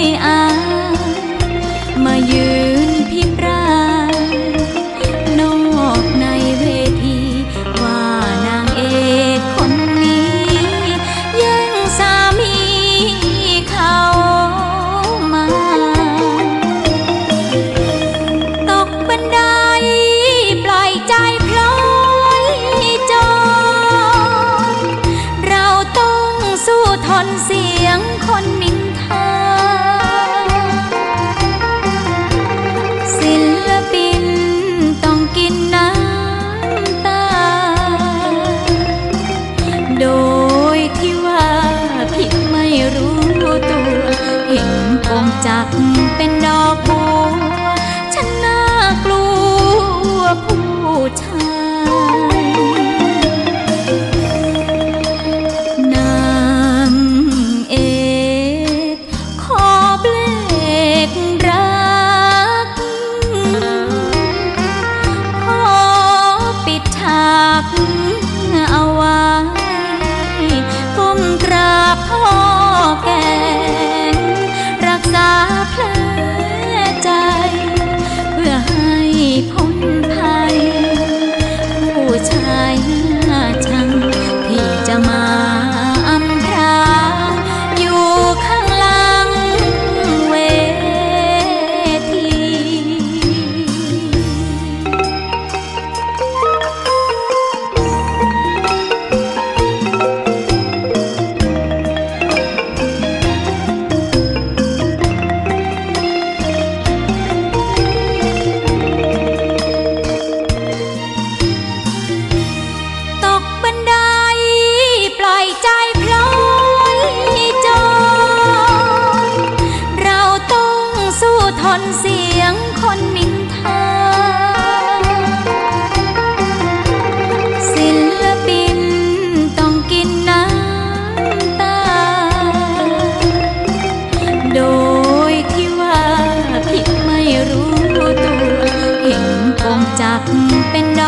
黑暗 จักเป็นดอกบัวฉันน่ากลัวผู้ชายนางเอกขอเบลกรัก ขอปิดฉาก ทนเสียงคนนินทา ศิลปินต้องกินน้ำตา โดยที่ว่าผิดไม่รู้ตัว เห็นกงจักเป็นดอ